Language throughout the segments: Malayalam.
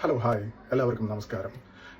ഹലോ ഹായ് എല്ലാവർക്കും നമസ്കാരം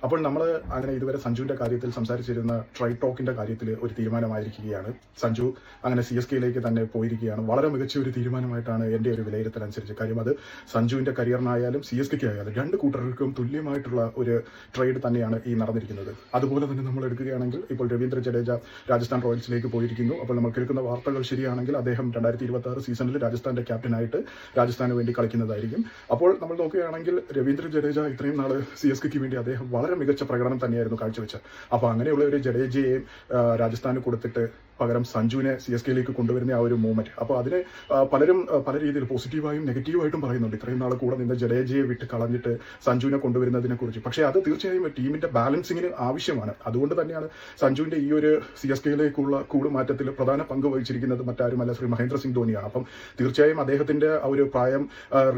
അപ്പോൾ നമ്മൾ അങ്ങനെ ഇതുവരെ സഞ്ജുവിന്റെ കാര്യത്തിൽ സംസാരിച്ചിരുന്ന ട്രൈ ടോക്കിന്റെ കാര്യത്തിൽ ഒരു തീരുമാനമായിരിക്കുകയാണ്. സഞ്ജു അങ്ങനെ സി എസ് കെയിലേക്ക് തന്നെ പോയിരിക്കുകയാണ്. വളരെ മികച്ച ഒരു തീരുമാനമായിട്ടാണ് എന്റെ ഒരു വിലയിരുത്തൽ അനുസരിച്ച് കാര്യം. അത് സഞ്ജുവിന്റെ കരിയറിനായാലും സി എസ് കെക്ക് ആയാലും രണ്ട് കൂട്ടർക്കും തുല്യമായിട്ടുള്ള ഒരു ട്രേഡ് തന്നെയാണ് ഈ നടന്നിരിക്കുന്നത്. അതുപോലെ തന്നെ നമ്മൾ എടുക്കുകയാണെങ്കിൽ ഇപ്പോൾ രവീന്ദ്ര ജഡേജ രാജസ്ഥാൻ റോയൽസിലേക്ക് പോയിരിക്കുന്നു. അപ്പോൾ നമ്മൾ കേൾക്കുന്ന വാർത്തകൾ ശരിയാണെങ്കിൽ അദ്ദേഹം രണ്ടായിരത്തി ഇരുപത്തി ആറ് സീസണിൽ രാജസ്ഥാന്റെ ക്യാപ്റ്റനായിട്ട് രാജസ്ഥാന് വേണ്ടി കളിക്കുന്നതായിരിക്കും. അപ്പോൾ നമ്മൾ നോക്കുകയാണെങ്കിൽ രവീന്ദ്ര ജഡേജ ഇത്രയും നാൾ സി എസ് കെക്ക് വേണ്ടി അദ്ദേഹം വളരെ മികച്ച പ്രകടനം തന്നെയായിരുന്നു കാഴ്ചവെച്ചത്. അപ്പോൾ അങ്ങനെയുള്ള ഒരു ജഡേജയെ ആ, രാജസ്ഥാന് കൊടുത്തിട്ട് പകരം സഞ്ജുവിനെ സി എസ് കെയിലേക്ക് കൊണ്ടുവരുന്ന ആ ഒരു മൂവ്മെന്റ് അപ്പോൾ അതിനെ പലരും പല രീതിയിൽ പോസിറ്റീവായും നെഗറ്റീവായിട്ടും പറയുന്നുണ്ട്. ഇത്രയും നാൾ കൂടെ നിന്ന് ജഡേജയെ വിട്ട് കളഞ്ഞിട്ട് സഞ്ജുവിനെ കൊണ്ടുവരുന്നതിനെ കുറിച്ച്. പക്ഷേ അത് തീർച്ചയായും ടീമിന്റെ ബാലൻസിങ്ങിന് ആവശ്യമാണ്. അതുകൊണ്ട് തന്നെയാണ് സഞ്ജുവിന്റെ ഈ ഒരു സി എസ് കെയിലേക്കുള്ള കൂടുമാറ്റത്തിൽ പ്രധാന പങ്ക് വഹിച്ചിരിക്കുന്നത് മറ്റാരുമല്ല ശ്രീ മഹേന്ദ്ര സിംഗ് ധോണിയാണ്. അപ്പം തീർച്ചയായും അദ്ദേഹത്തിന്റെ ആ ഒരു പ്രായം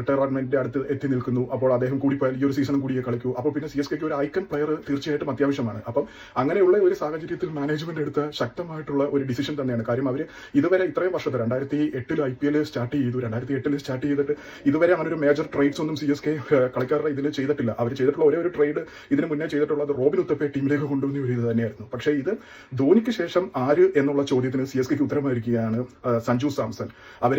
റിട്ടയർമെന്റിന്റെ അടുത്ത് എത്തി നിൽക്കുന്നു. അപ്പോൾ അദ്ദേഹം കൂടി ഈ ഒരു സീസൺ കൂടിയേ കളിക്കൂ. അപ്പോൾ പിന്നെ സി എസ് കെക്ക് ഒരു ഐക്കൺ പ്ലെയർ തീർച്ചയായിട്ടും അത്യാവശ്യമാണ്. അപ്പം അങ്ങനെയുള്ള ഒരു സാഹചര്യത്തിൽ മാനേജ്മെന്റ് എടുത്ത് ശക്തമായിട്ടുള്ള ഒരു ഡിസിഷൻ തന്നെയാണ്. കാര്യം അവർ ഇതുവരെ ഇത്രയും വർഷത്തെ രണ്ടായിരത്തി എട്ടിൽ ഐ പി എൽ സ്റ്റാർട്ട് ചെയ്തു. രണ്ടായിരത്തി എട്ടിൽ സ്റ്റാർട്ട് ചെയ്തിട്ട് ഇതുവരെ അങ്ങനെ ഒരു മേജർ ട്രേഡ്സ് ഒന്നും സി എസ് കെ കളിക്കാരുടെ ഇതിൽ ചെയ്തിട്ടില്ല. അവർ ചെയ്തിട്ടുള്ള ഒരേ ഒരു ട്രേഡ് ഇതിന് മുന്നേ ചെയ്തിട്ടുള്ളത് റോബിൻ ഉത്തപ്പേ ടീമിലേക്ക് കൊണ്ടുവന്ന ഒരു ഇത് തന്നെയായിരുന്നു. പക്ഷേ ഇത് ധോണിക്ക് ശേഷം ആര് എന്നുള്ള ചോദ്യത്തിന് സി എസ് കെക്ക് ഉത്തരമായിരിക്കുകയാണ് സഞ്ജു സാംസൺ. അവർ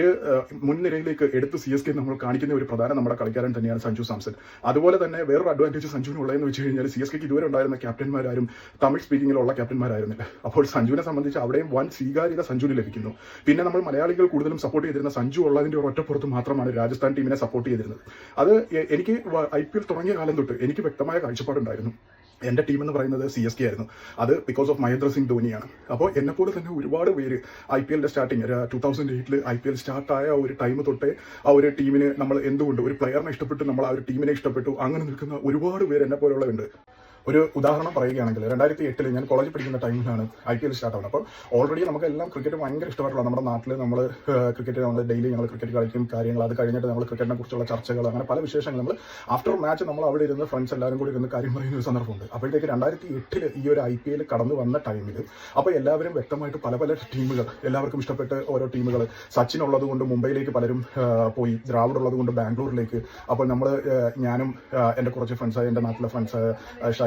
മുൻനിരയിലേക്ക് എടുത്ത് സി എസ് കെ നമ്മൾ കാണിക്കുന്ന ഒരു പ്രധാന നമ്മുടെ കളിക്കാരൻ തന്നെയാണ് സഞ്ജു സാംസൺ. അതുപോലെ തന്നെ വേറൊരു അഡ്വാന്റേജ് സഞ്ജുവിനുള്ളതെന്ന് വെച്ച് കഴിഞ്ഞാൽ സി എസ് കെക്ക് ഇതുവരെ ഉണ്ടായിരുന്ന ക്യാപ്റ്റന്മാരും തമിഴ് സ്പീക്കിങ്ങിലുള്ള ക്യാപ്റ്റന്മാരായിരുന്നില്ല അപ്പോൾ സഞ്ജുവിനെ സംബന്ധിച്ച് അവിടെയും വൻ സ്വീകാര്യത സഞ്ജുവിന് ലഭിക്കുന്നു. പിന്നെ നമ്മൾ മലയാളികൾ കൂടുതലും സപ്പോർട്ട് ചെയ്തിരുന്ന സഞ്ജു ഉള്ളതിന്റെ ഒരു ഒറ്റപ്പുറത്ത് മാത്രമാണ് രാജസ്ഥാൻ ടീമിനെ സപ്പോർട്ട് ചെയ്തിരുന്നത്. അത് എനിക്ക് ഐ പി എൽ തുടങ്ങിയ കാലം തൊട്ട് എനിക്ക് വ്യക്തമായ കാഴ്ചപ്പാടുണ്ടായിരുന്നു. എന്റെ ടീം എന്ന് പറയുന്നത് സി എസ് കെ ആയിരുന്നു. അത് ബിക്കോസ് ഓഫ് മഹേന്ദ്ര സിംഗ് ധോണിയാണ്. അപ്പോൾ എന്നെപ്പോലെ തന്നെ ഒരുപാട് പേര് ഐ പി എല്ലിന്റെ സ്റ്റാർട്ടിങ് ടൂ തൗസൻഡ് എയ്റ്റിൽ ഐ പി എൽ സ്റ്റാർട്ടായ ഒരു ടൈം തൊട്ടേ ആ ഒരു ടീമിന് നമ്മൾ എന്തുകൊണ്ട് ഒരു പ്ലെയറിനെ ഇഷ്ടപ്പെട്ടു നമ്മൾ ആ ഒരു ടീമിനെ ഇഷ്ടപ്പെട്ടു അങ്ങനെ നിൽക്കുന്ന ഒരുപാട് പേര് എന്നെ ഒരു ഉദാഹരണം പറയുകയാണെങ്കിൽ രണ്ടായിരത്തി എട്ടിൽ ഞാൻ കോളേജിൽ പഠിക്കുന്ന ടൈമിലാണ് ഐ പി എൽ സ്റ്റാർട്ട് ആവുന്നത്. അപ്പോൾ ഓൾറെഡി നമുക്കെല്ലാം ക്രിക്കറ്റ് ഭയങ്കര ഇഷ്ടമായിട്ടുള്ള നമ്മുടെ നാട്ടിൽ നമ്മൾ ക്രിക്കറ്റ് നമ്മൾ ഡെയിലി ഞങ്ങൾ ക്രിക്കറ്റ് കളിക്കും കാര്യങ്ങൾ അത് കഴിഞ്ഞിട്ട് നമ്മൾ ക്രിക്കറ്റിനെ കുറിച്ചുള്ള ചർച്ചകൾ അങ്ങനെ പല വിശേഷങ്ങൾ നമ്മൾ ആഫ്റ്റർ മാച്ച് നമ്മൾ അവിടെ ഇരുന്ന് ഫ്രണ്ട്സ് എല്ലാവരും കൂടി ഇരുന്ന് കാര്യം പറയുന്ന ഒരു സന്ദർഭമുണ്ട്. അപ്പോഴത്തേക്ക് രണ്ടായിരത്തി എട്ടിൽ ഈ ഒരു ഐ പി എൽ കടന്നു വന്ന ടൈമിൽ അപ്പോൾ എല്ലാവരും വ്യക്തമായിട്ട് പല പല ടീമുകൾ എല്ലാവർക്കും ഇഷ്ടപ്പെട്ട് ഓരോ ടീമുകൾ സച്ചിൻ ഉള്ളത് കൊണ്ട് മുംബൈയിലേക്ക് പലരും പോയി ദ്രാവിഡ് ഉള്ളത് കൊണ്ട് ബാംഗ്ലൂരിലേക്ക്. അപ്പോൾ നമ്മൾ ഞാനും എന്റെ കുറച്ച് ഫ്രണ്ട്സ് എന്റെ നാട്ടിലെ ഫ്രണ്ട്സ്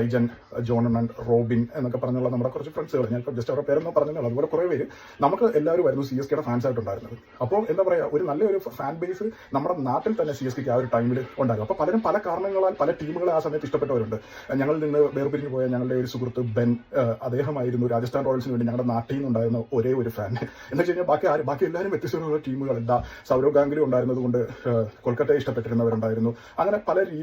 ഷൈജൻ ജോണൺ റോബിൻ എന്നൊക്കെ പറഞ്ഞുള്ള നമ്മുടെ കുറച്ച് ഫ്രണ്ട്സുകൾ. ഞാൻ ജസ്റ്റ് അവരുടെ പേരൊന്നും പറഞ്ഞല്ലോ. അതുപോലെ കുറേ പേര് നമുക്ക് എല്ലാവരും വരുന്നു സി എസ് കെയുടെ ഫാൻസ് ആയിട്ടുണ്ടായിരുന്നത്. അപ്പോൾ എന്താ പറയുക ഒരു നല്ലൊരു ഫാൻ ബേസ് നമ്മുടെ നാട്ടിൽ തന്നെ സി എസ് കെക്ക് ആ ഒരു ടൈമിൽ ഉണ്ടായിരുന്നു അപ്പോൾ പലരും പല കാരണങ്ങളാൽ പല ടീമുകളെ ആ സമയത്ത് ഇഷ്ടപ്പെട്ടവരുണ്ട്. ഞങ്ങളിൽ നിന്ന് വേർപിരിഞ്ഞു പോയ ഞങ്ങളുടെ ഒരു സുഹൃത്ത് ബെൻ അദ്ദേഹമായിരുന്നു രാജസ്ഥാൻ റോയൽസിന് വേണ്ടി ഞങ്ങളുടെ നാട്ടിൽ നിന്നുണ്ടായിരുന്ന ഒരേ ഒരു ഫാൻ എന്ന് വെച്ച് കഴിഞ്ഞാൽ ബാക്കി ആര് ബാക്കി എല്ലാവരും വ്യത്യസ്തമായ ടീമുകൾ എന്താ സൗരവ് ഗാംഗുലി ഉണ്ടായിരുന്നത് കൊണ്ട് കൊൽക്കത്തയെ ഇഷ്ടപ്പെട്ടിരുന്നവരുണ്ടായിരുന്നു. അങ്ങനെ പല രീതി